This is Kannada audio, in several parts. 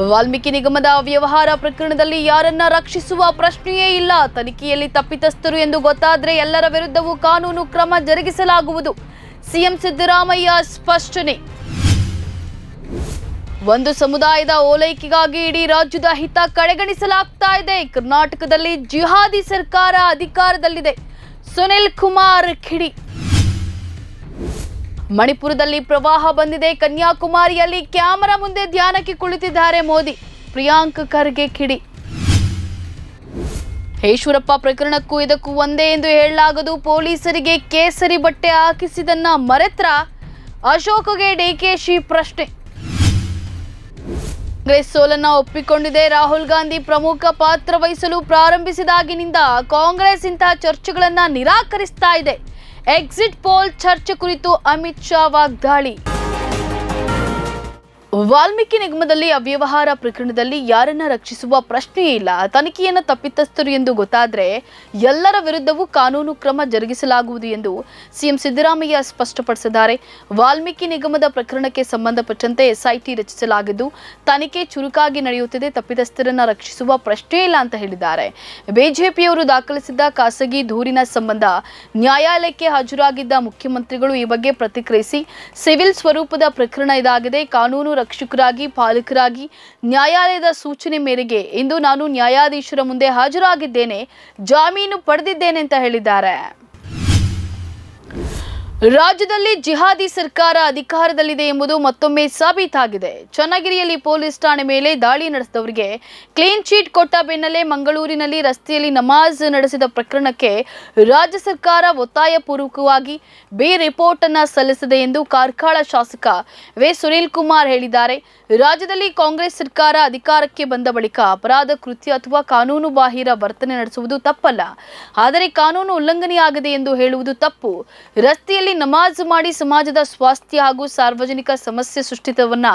ವಾಲ್ಮೀಕಿ ನಿಗಮದ ಅವ್ಯವಹಾರ ಪ್ರಕರಣದಲ್ಲಿ ಯಾರನ್ನ ರಕ್ಷಿಸುವ ಪ್ರಶ್ನೆಯೇ ಇಲ್ಲ. ತನಿಖೆಯಲ್ಲಿ ತಪ್ಪಿತಸ್ಥರು ಎಂದು ಗೊತ್ತಾದ್ರೆ ಎಲ್ಲರ ವಿರುದ್ಧವೂ ಕಾನೂನು ಕ್ರಮ ಜರುಗಿಸಲಾಗುವುದು. ಸಿಎಂ ಸಿದ್ದರಾಮಯ್ಯ ಸ್ಪಷ್ಟನೆ. ಒಂದು ಸಮುದಾಯದ ಓಲೈಕೆಗಾಗಿ ಇಡೀ ರಾಜ್ಯದ ಹಿತ ಕಡೆಗಣಿಸಲಾಗ್ತಾ ಇದೆ. ಕರ್ನಾಟಕದಲ್ಲಿ ಜಿಹಾದಿ ಸರ್ಕಾರ ಅಧಿಕಾರದಲ್ಲಿದೆ. ಸುನಿಲ್ ಕುಮಾರ್ ಖಿಡಿ ಮಣಿಪುರದಲ್ಲಿ ಪ್ರವಾಹ ಬಂದಿದೆ. ಕನ್ಯಾಕುಮಾರಿಯಲ್ಲಿ ಕ್ಯಾಮರಾ ಮುಂದೆ ಧ್ಯಾನಕ್ಕೆ ಕುಳಿತಿದ್ದಾರೆ ಮೋದಿ. ಪ್ರಿಯಾಂಕ್ ಖರ್ಗೆ ಕಿಡಿ. ಈಶ್ವರಪ್ಪ ಪ್ರಕರಣಕ್ಕೂ ಇದಕ್ಕೂ ಒಂದೇ ಎಂದು ಹೇಳಲಾಗದು. ಪೊಲೀಸರಿಗೆ ಕೇಸರಿ ಬಟ್ಟೆ ಹಾಕಿಸಿದನ್ನ ಮರೆತ್ರ ಅಶೋಕ್ಗೆ ಡಿಕೆಶಿ ಪ್ರಶ್ನೆ. ಕಾಂಗ್ರೆಸ್ ಸೋಲನ್ನ ಒಪ್ಪಿಕೊಂಡಿದೆ. ರಾಹುಲ್ ಗಾಂಧಿ ಪ್ರಮುಖ ಪಾತ್ರ ವಹಿಸಲು ಪ್ರಾರಂಭಿಸಿದಾಗಿನಿಂದ ಕಾಂಗ್ರೆಸ್ ಇಂತಹ ಚರ್ಚೆಗಳನ್ನ ನಿರಾಕರಿಸ್ತಾ ಇದೆ. ಎಕ್ಸಿಟ್ ಪೋಲ್ ಚರ್ಚೆ ಕುರಿತು ಅಮಿತ್ ಶಾ ವಾಗ್ದಾಳಿ. ವಾಲ್ಮೀಕಿ ನಿಗಮದಲ್ಲಿ ಅವ್ಯವಹಾರ ಪ್ರಕರಣದಲ್ಲಿ ಯಾರನ್ನ ರಕ್ಷಿಸುವ ಪ್ರಶ್ನೆಯೇ ಇಲ್ಲ. ತನಿಖೆಯನ್ನು ತಪ್ಪಿತಸ್ಥರು ಎಂದು ಗೊತ್ತಾದ್ರೆ ಎಲ್ಲರ ವಿರುದ್ಧವೂ ಕಾನೂನು ಕ್ರಮ ಜರುಗಿಸಲಾಗುವುದು ಎಂದು ಸಿಎಂ ಸಿದ್ದರಾಮಯ್ಯ ಸ್ಪಷ್ಟಪಡಿಸಿದ್ದಾರೆ. ವಾಲ್ಮೀಕಿ ನಿಗಮದ ಪ್ರಕರಣಕ್ಕೆ ಸಂಬಂಧಪಟ್ಟಂತೆ ಎಸ್ಐಟಿ ರಚಿಸಲಾಗಿದ್ದು, ತನಿಖೆ ಚುರುಕಾಗಿ ನಡೆಯುತ್ತಿದೆ, ತಪ್ಪಿತಸ್ಥರನ್ನ ರಕ್ಷಿಸುವ ಪ್ರಶ್ನೆಯೇ ಇಲ್ಲ ಅಂತ ಹೇಳಿದ್ದಾರೆ. ಬಿಜೆಪಿಯವರು ದಾಖಲಿಸಿದ್ದ ಖಾಸಗಿ ದೂರಿನ ಸಂಬಂಧ ನ್ಯಾಯಾಲಯಕ್ಕೆ ಹಾಜರಾಗಿದ್ದ ಮುಖ್ಯಮಂತ್ರಿಗಳು ಈ ಬಗ್ಗೆ ಪ್ರತಿಕ್ರಿಯಿಸಿ, ಸಿವಿಲ್ ಸ್ವರೂಪದ ಪ್ರಕರಣ ಇದಾಗಿದೆ, ಕಾನೂನು ರಕ್ಷಕರಾಗಿ ಪಾಲಕರಾಗಿ ನ್ಯಾಯಾಲಯದ ಸೂಚನೆ ಮೇರೆಗೆ ಇಂದು ನಾನು ನ್ಯಾಯಾಧೀಶರ ಮುಂದೆ ಹಾಜರಾಗಿದ್ದೇನೆ ಜಾಮೀನು ಪಡೆದಿದ್ದೇನೆ ಅಂತ ಹೇಳಿದ್ದಾರೆ. ರಾಜ್ಯದಲ್ಲಿ ಜಿಹಾದಿ ಸರ್ಕಾರ ಅಧಿಕಾರದಲ್ಲಿದೆ ಎಂಬುದು ಮತ್ತೊಮ್ಮೆ ಸಾಬೀತಾಗಿದೆ. ಚನ್ನಗಿರಿಯಲ್ಲಿ ಪೊಲೀಸ್ ಠಾಣೆ ಮೇಲೆ ದಾಳಿ ನಡೆಸಿದವರಿಗೆ ಕ್ಲೀನ್ ಚೀಟ್ ಕೊಟ್ಟ ಬೆನ್ನಲ್ಲೇ ಮಂಗಳೂರಿನಲ್ಲಿ ರಸ್ತೆಯಲ್ಲಿ ನಮಾಜ್ ನಡೆಸಿದ ಪ್ರಕರಣಕ್ಕೆ ರಾಜ್ಯ ಸರ್ಕಾರ ಒತ್ತಾಯಪೂರ್ವಕವಾಗಿ ಬಿ ರಿಪೋರ್ಟ್ ಅನ್ನ ಸಲ್ಲಿಸಿದೆ ಎಂದು ಕಾರ್ಕಳ ಶಾಸಕ ವೆ ಸುನೀಲ್ ಕುಮಾರ್ ಹೇಳಿದ್ದಾರೆ. ರಾಜ್ಯದಲ್ಲಿ ಕಾಂಗ್ರೆಸ್ ಸರ್ಕಾರ ಅಧಿಕಾರಕ್ಕೆ ಬಂದ ಬಳಿಕ ಅಪರಾಧ, ಕೃತ್ಯ ಅಥವಾ ಕಾನೂನು ಬಾಹಿರ ವರ್ತನೆ ನಡೆಸುವುದು ತಪ್ಪಲ್ಲ. ಆದರೆ ಕಾನೂನು ಉಲ್ಲಂಘನೆಯಾಗಿದೆ ಎಂದು ಹೇಳುವುದು ತಪ್ಪು. ರಸ್ತೆಯಲ್ಲಿ ನಮಾಜ್ ಮಾಡಿ ಸಮಾಜದ ಸ್ವಾಸ್ಥ್ಯ ಹಾಗೂ ಸಾರ್ವಜನಿಕ ಸಮಸ್ಯೆ ಸೃಷ್ಟಿತವನ್ನ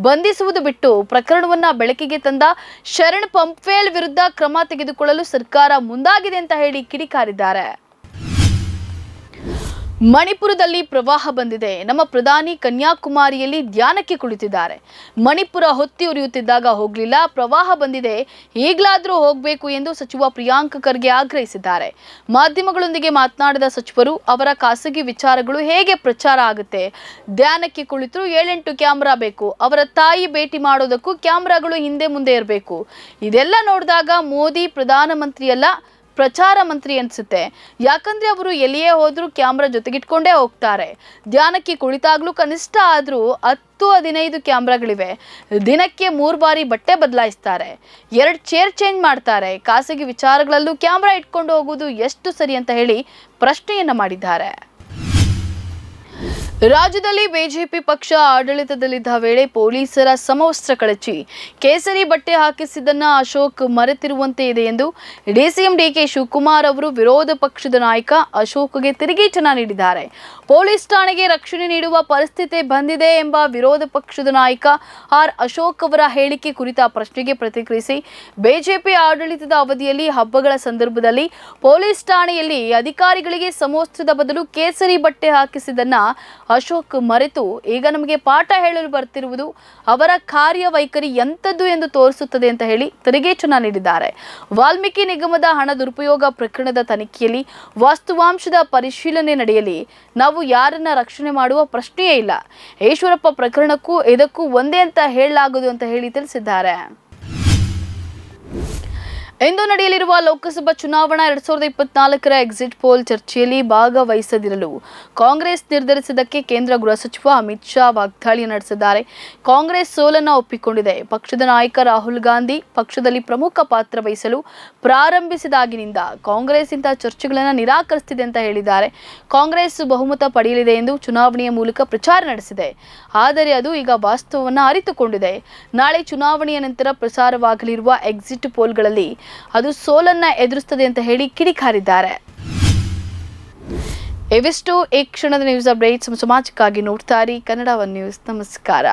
ಬಂಧಿಸುವುದು ಬಿಟ್ಟು ಪ್ರಕರಣವನ್ನ ಬೆಳಕಿಗೆ ತಂದ ಶರಣ್ ಪಂಪ್ವೇಲ್ ವಿರುದ್ಧ ಕ್ರಮ ತೆಗೆದುಕೊಳ್ಳಲು ಸರ್ಕಾರ ಮುಂದಾಗಿದೆ ಅಂತ ಹೇಳಿ ಕಿಡಿಕಾರಿದ್ದಾರೆ. ಮಣಿಪುರದಲ್ಲಿ ಪ್ರವಾಹ ಬಂದಿದೆ. ನಮ್ಮ ಪ್ರಧಾನಿ ಕನ್ಯಾಕುಮಾರಿಯಲ್ಲಿ ಧ್ಯಾನಕ್ಕೆ ಕುಳಿತಿದ್ದಾರೆ. ಮಣಿಪುರ ಹೊತ್ತಿ ಉರಿಯುತ್ತಿದ್ದಾಗ ಹೋಗಲಿಲ್ಲ. ಪ್ರವಾಹ ಬಂದಿದೆ. ಈಗಲಾದರೂ ಹೋಗಬೇಕು ಎಂದು ಸಚಿವ ಪ್ರಿಯಾಂಕ್ ಖರ್ಗೆ ಆಗ್ರಹಿಸಿದ್ದಾರೆ. ಮಾಧ್ಯಮಗಳೊಂದಿಗೆ ಮಾತನಾಡಿದ ಸಚಿವರು, ಅವರ ಖಾಸಗಿ ವಿಚಾರಗಳು ಹೇಗೆ ಪ್ರಚಾರ ಆಗುತ್ತೆ? ಧ್ಯಾನಕ್ಕೆ ಕುಳಿತರು ಏಳೆಂಟು ಕ್ಯಾಮ್ರಾ ಬೇಕು. ಅವರ ತಾಯಿ ಭೇಟಿ ಮಾಡೋದಕ್ಕೂ ಕ್ಯಾಮ್ರಾಗಳು ಹಿಂದೆ ಮುಂದೆ ಇರಬೇಕು. ಇದೆಲ್ಲ ನೋಡಿದಾಗ ಮೋದಿ ಪ್ರಧಾನಮಂತ್ರಿ ಅಲ್ಲ ಪ್ರಚಾರ ಮಂತ್ರಿ ಅನ್ಸುತ್ತೆ. ಯಾಕಂದ್ರೆ ಅವರು ಎಲ್ಲಿಯೇ ಹೋದರೂ ಕ್ಯಾಮ್ರಾ ಜೊತೆಗಿಟ್ಕೊಂಡೇ ಹೋಗ್ತಾರೆ. ಧ್ಯಾನಕ್ಕೆ ಕುಳಿತಾಗಲೂ ಕನಿಷ್ಠ ಆದ್ರೂ ಹತ್ತು ಹದಿನೈದು ಕ್ಯಾಮ್ರಾಗಳಿವೆ. ದಿನಕ್ಕೆ ಮೂರು ಬಾರಿ ಬಟ್ಟೆ ಬದಲಾಯಿಸ್ತಾರೆ. ಎರಡು ಚೇರ್ ಚೇಂಜ್ ಮಾಡ್ತಾರೆ. ಖಾಸಗಿ ವಿಚಾರಗಳಲ್ಲೂ ಕ್ಯಾಮ್ರಾ ಇಟ್ಕೊಂಡು ಹೋಗುವುದು ಎಷ್ಟು ಸರಿ ಅಂತ ಹೇಳಿ ಪ್ರಶ್ನೆಯನ್ನ ಮಾಡಿದ್ದಾರೆ. ರಾಜ್ಯದಲ್ಲಿ ಬಿಜೆಪಿ ಪಕ್ಷ ಆಡಳಿತದಲ್ಲಿದ್ದ ವೇಳೆ ಪೊಲೀಸರ ಸಮವಸ್ತ್ರ ಕಳಚಿ ಕೇಸರಿ ಬಟ್ಟೆ ಹಾಕಿಸಿದ್ದನ್ನು ಅಶೋಕ್ ಮರೆತಿರುವಂತೆ ಇದೆ ಎಂದು ಡಿಸಿಎಂ ಡಿಕೆ ಶಿವಕುಮಾರ್ ಅವರು ವಿರೋಧ ಪಕ್ಷದ ನಾಯಕ ಅಶೋಕ್ಗೆ ತಿರುಗೇಟನ ನೀಡಿದ್ದಾರೆ. ಪೊಲೀಸ್ ಠಾಣೆಗೆ ರಕ್ಷಣೆ ನೀಡುವ ಪರಿಸ್ಥಿತಿ ಬಂದಿದೆ ಎಂಬ ವಿರೋಧ ಪಕ್ಷದ ನಾಯಕ ಆರ್ ಅಶೋಕ್ ಅವರ ಹೇಳಿಕೆ ಕುರಿತ ಪ್ರಶ್ನೆಗೆ ಪ್ರತಿಕ್ರಿಯಿಸಿ ಬಿಜೆಪಿ ಆಡಳಿತದ ಅವಧಿಯಲ್ಲಿ ಹಬ್ಬಗಳ ಸಂದರ್ಭದಲ್ಲಿ ಪೊಲೀಸ್ ಠಾಣೆಯಲ್ಲಿ ಅಧಿಕಾರಿಗಳಿಗೆ ಸಮವಸ್ತ್ರದ ಬದಲು ಕೇಸರಿ ಬಟ್ಟೆ ಹಾಕಿಸಿದ್ದನ್ನ ಅಶೋಕ್ ಮರೆತು, ಈಗ ನಮಗೆ ಪಾಠ ಹೇಳಲು ಬರ್ತಿರುವುದು ಅವರ ಕಾರ್ಯವೈಖರಿ ಎಂಥದ್ದು ಎಂದು ತೋರಿಸುತ್ತದೆ ಅಂತ ಹೇಳಿ ತಿರುಗೇಚನ ನೀಡಿದ್ದಾರೆ. ವಾಲ್ಮೀಕಿ ನಿಗಮದ ಹಣ ದುರುಪಯೋಗ ಪ್ರಕರಣದ ತನಿಖೆಯಲ್ಲಿ ವಾಸ್ತುವಾಂಶದ ಪರಿಶೀಲನೆ ನಡೆಯಲಿ, ನಾವು ಯಾರನ್ನ ರಕ್ಷಣೆ ಮಾಡುವ ಪ್ರಶ್ನೆಯೇ ಇಲ್ಲ. ಈಶ್ವರಪ್ಪ ಪ್ರಕರಣಕ್ಕೂ ಇದಕ್ಕೂ ಒಂದೇ ಅಂತ ಹೇಳಲಾಗದು ಅಂತ ಹೇಳಿ ತಿಳಿಸಿದ್ದಾರೆ. ಇಂದು ನಡೆಯಲಿರುವ ಲೋಕಸಭಾ ಚುನಾವಣಾ ಎರಡ್ ಸಾವಿರದ ಇಪ್ಪತ್ನಾಲ್ಕರ ಎಕ್ಸಿಟ್ ಪೋಲ್ ಚರ್ಚೆಯಲ್ಲಿ ಭಾಗವಹಿಸದಿರಲು ಕಾಂಗ್ರೆಸ್ ನಿರ್ಧರಿಸಿದ್ದಕ್ಕೆ ಕೇಂದ್ರ ಗೃಹ ಸಚಿವ ಅಮಿತ್ ಶಾ ವಾಗ್ದಾಳಿ ನಡೆಸಿದ್ದಾರೆ. ಕಾಂಗ್ರೆಸ್ ಸೋಲನ್ನು ಒಪ್ಪಿಕೊಂಡಿದೆ. ಪಕ್ಷದ ನಾಯಕ ರಾಹುಲ್ ಗಾಂಧಿ ಪಕ್ಷದಲ್ಲಿ ಪ್ರಮುಖ ಪಾತ್ರ ವಹಿಸಲು ಪ್ರಾರಂಭಿಸಿದಾಗಿನಿಂದ ಕಾಂಗ್ರೆಸ್ ಇಂತಹ ಚರ್ಚೆಗಳನ್ನು ನಿರಾಕರಿಸುತ್ತಿದೆ ಅಂತ ಹೇಳಿದ್ದಾರೆ. ಕಾಂಗ್ರೆಸ್ ಬಹುಮತ ಪಡೆಯಲಿದೆ ಎಂದು ಚುನಾವಣೆಯ ಮೂಲಕ ಪ್ರಚಾರ ನಡೆಸಿದೆ. ಆದರೆ ಅದು ಈಗ ವಾಸ್ತವವನ್ನು ಅರಿತುಕೊಂಡಿದೆ. ನಾಳೆ ಚುನಾವಣೆಯ ನಂತರ ಪ್ರಸಾರವಾಗಲಿರುವ ಎಕ್ಸಿಟ್ ಪೋಲ್ಗಳಲ್ಲಿ ಅದು ಸೋಲನ್ನ ಎದುರಿಸುತ್ತದೆ ಅಂತ ಹೇಳಿ ಕಿಡಿಕಾರಿದ್ದಾರೆ. ಇವಿಷ್ಟು ಈ ಕ್ಷಣದ ನ್ಯೂಸ್ ಅಪ್ಡೇಟ್ಸ್ ಸಮಾಜಕ್ಕಾಗಿ ನೋಡ್ತಾ ಕನ್ನಡ ಒನ್ ನ್ಯೂಸ್. ನಮಸ್ಕಾರ.